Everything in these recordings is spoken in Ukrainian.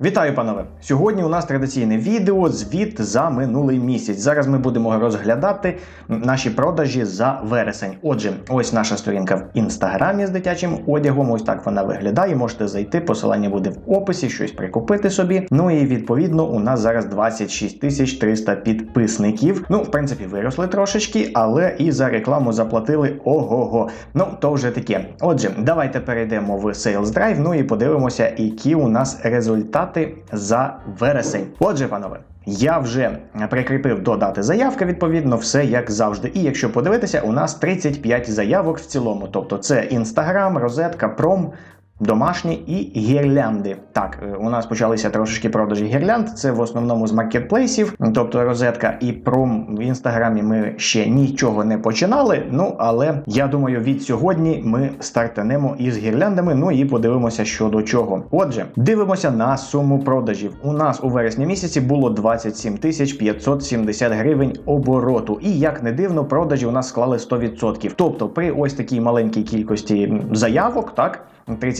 Вітаю, панове! Сьогодні у нас традиційне відео звіт за минулий місяць. Зараз ми будемо розглядати наші продажі за вересень. Отже, ось наша сторінка в інстаграмі з дитячим одягом. Ось так вона виглядає. Можете зайти. Посилання буде в описі, щось прикупити собі. Ну і відповідно у нас зараз 26 тисяч 300 підписників. Ну, в принципі, виросли трошечки, але і за рекламу заплатили ого-го. Ну, то вже таке. Отже, давайте перейдемо в Sales Drive, ну і подивимося, які у нас результати за вересень. Отже, панове. Я вже прикріпив до дати заявки, відповідно, все як завжди. І якщо подивитися, у нас 35 заявок в цілому. Тобто це Інстаграм, розетка, пром. Домашні і гірлянди. Так, е, у нас почалися трошечки продажі гірлянд. Це в основному з маркетплейсів, тобто розетка і пром в інстаграмі ми ще нічого не починали. Ну але я думаю, від сьогодні ми стартанемо із гірляндами. Ну і подивимося, що до чого. Отже, дивимося на суму продажів. У нас у вересні місяці було 27 тисяч 570 гривень обороту. І як не дивно, продажі у нас склали 100%. Тобто, при ось такій маленькій кількості заявок, так.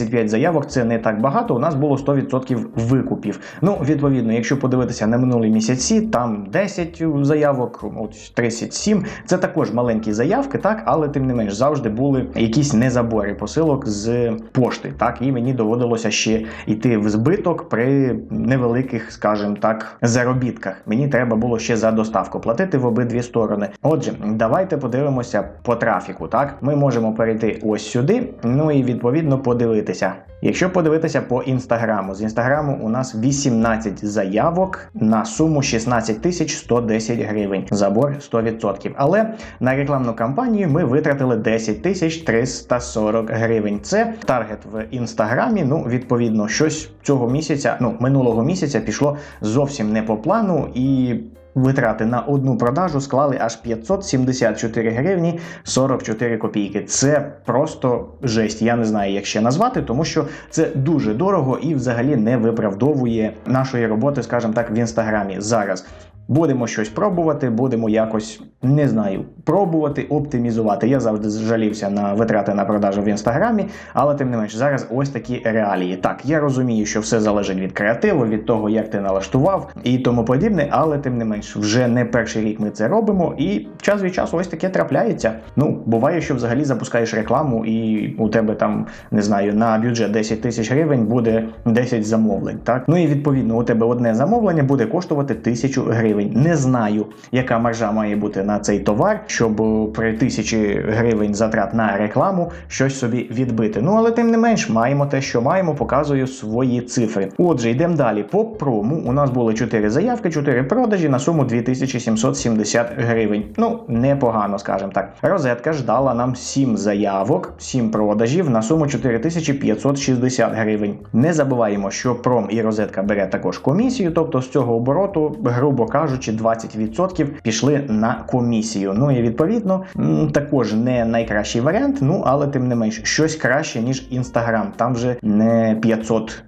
35 заявок це не так багато. У нас було 100% викупів. Ну, відповідно, якщо подивитися на минулі місяці, там 10 заявок, от 37. Це також маленькі заявки, так, але тим не менш завжди були якісь незабори посилок з пошти. Так, і мені доводилося ще йти в збиток при невеликих, скажімо так, заробітках. Мені треба було ще за доставку платити в обидві сторони. Отже, давайте подивимося по трафіку. Так, ми можемо перейти ось сюди. Ну і відповідно подивитися. Якщо подивитися по інстаграму, з інстаграму у нас 18 заявок на суму 16 тисяч 110 гривень. Забор 100%. Але на рекламну кампанію ми витратили 10 тисяч 340 гривень. Це таргет в інстаграмі. Ну, відповідно, щось цього місяця, ну минулого місяця пішло зовсім не по плану і. Витрати на одну продажу склали аж 574 гривні 44 копійки. Це просто жесть. Я не знаю, як ще назвати, тому що це дуже дорого і взагалі не виправдовує нашої роботи, скажімо так, в інстаграмі зараз. Будемо щось пробувати, будемо якось не знаю, пробувати оптимізувати. Я завжди жалівся на витрати на продажу в інстаграмі, але тим не менш, зараз ось такі реалії. Так, я розумію, що все залежить від креативу, від того, як ти налаштував і тому подібне, але тим не менш, вже не перший рік ми це робимо, і час від часу ось таке трапляється. Ну, буває, що взагалі запускаєш рекламу, і у тебе там не знаю на бюджет 10 тисяч гривень буде 10 замовлень. Так, ну і відповідно у тебе одне замовлення буде коштувати тисячу гривень. Не знаю, яка маржа має бути на цей товар, щоб при тисячі гривень затрат на рекламу щось собі відбити. Ну але тим не менш, маємо те, що маємо, показую свої цифри. Отже, йдемо далі. По прому у нас були 4 заявки, 4 продажі на суму 2770 гривень. Ну, непогано, скажімо так. Розетка ждала нам 7 заявок, 7 продажів на суму 4560 гривень. Не забуваємо, що пром і розетка бере також комісію, тобто з цього обороту, грубо кажучи, 20% пішли на комісію. Ну і відповідно також не найкращий варіант, ну але тим не менш щось краще, ніж Інстаграм. Там вже не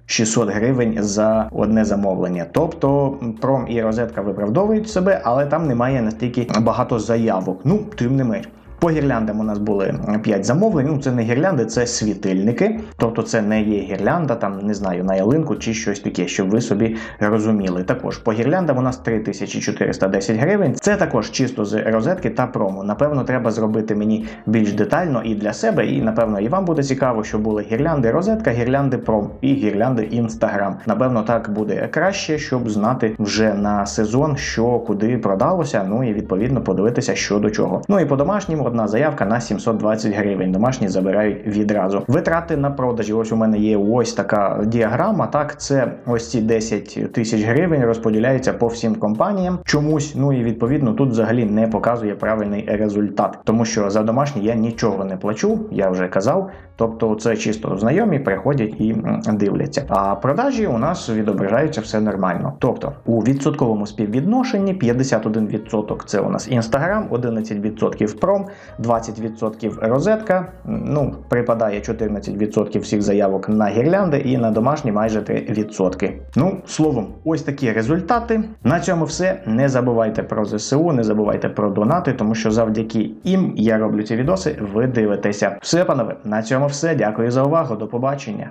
500-600 гривень за одне замовлення. Тобто пром і розетка виправдовують себе, але там немає настільки багато заявок. Ну, тим не менш. По гірляндам у нас були 5 замовлень. Ну, це не гірлянди, це світильники. Тобто це не є гірлянда, там не знаю, на ялинку чи щось таке, щоб ви собі розуміли. Також по гірляндам у нас 3410 гривень. Це також чисто з розетки та промо. Напевно, треба зробити мені більш детально і для себе, і напевно і вам буде цікаво, що були гірлянди розетка, гірлянди пром і гірлянди інстаграм. Напевно, так буде краще, щоб знати вже на сезон, що куди продалося. Ну і відповідно подивитися, що до чого. Ну і по домашньому одна заявка на 720 гривень. Домашні забирають відразу. Витрати на продажі. Ось у мене є ось така діаграма. Так, це ось ці 10 тисяч гривень розподіляються по всім компаніям. Чомусь, ну і відповідно тут взагалі не показує правильний результат, тому що за домашні я нічого не плачу, я вже казав. Тобто це чисто знайомі приходять і дивляться. А продажі у нас відображаються все нормально. Тобто у відсотковому співвідношенні 51% це у нас інстаграм, 11% пром, 20% розетка. Ну, припадає 14% всіх заявок на гірлянди і на домашні майже 3%. Ну, словом, ось такі результати. На цьому все. Не забувайте про ЗСУ, не забувайте про донати, тому що завдяки їм я роблю ці відоси. Ви дивитеся. Все, панове, на цьому все. Дякую за увагу. До побачення.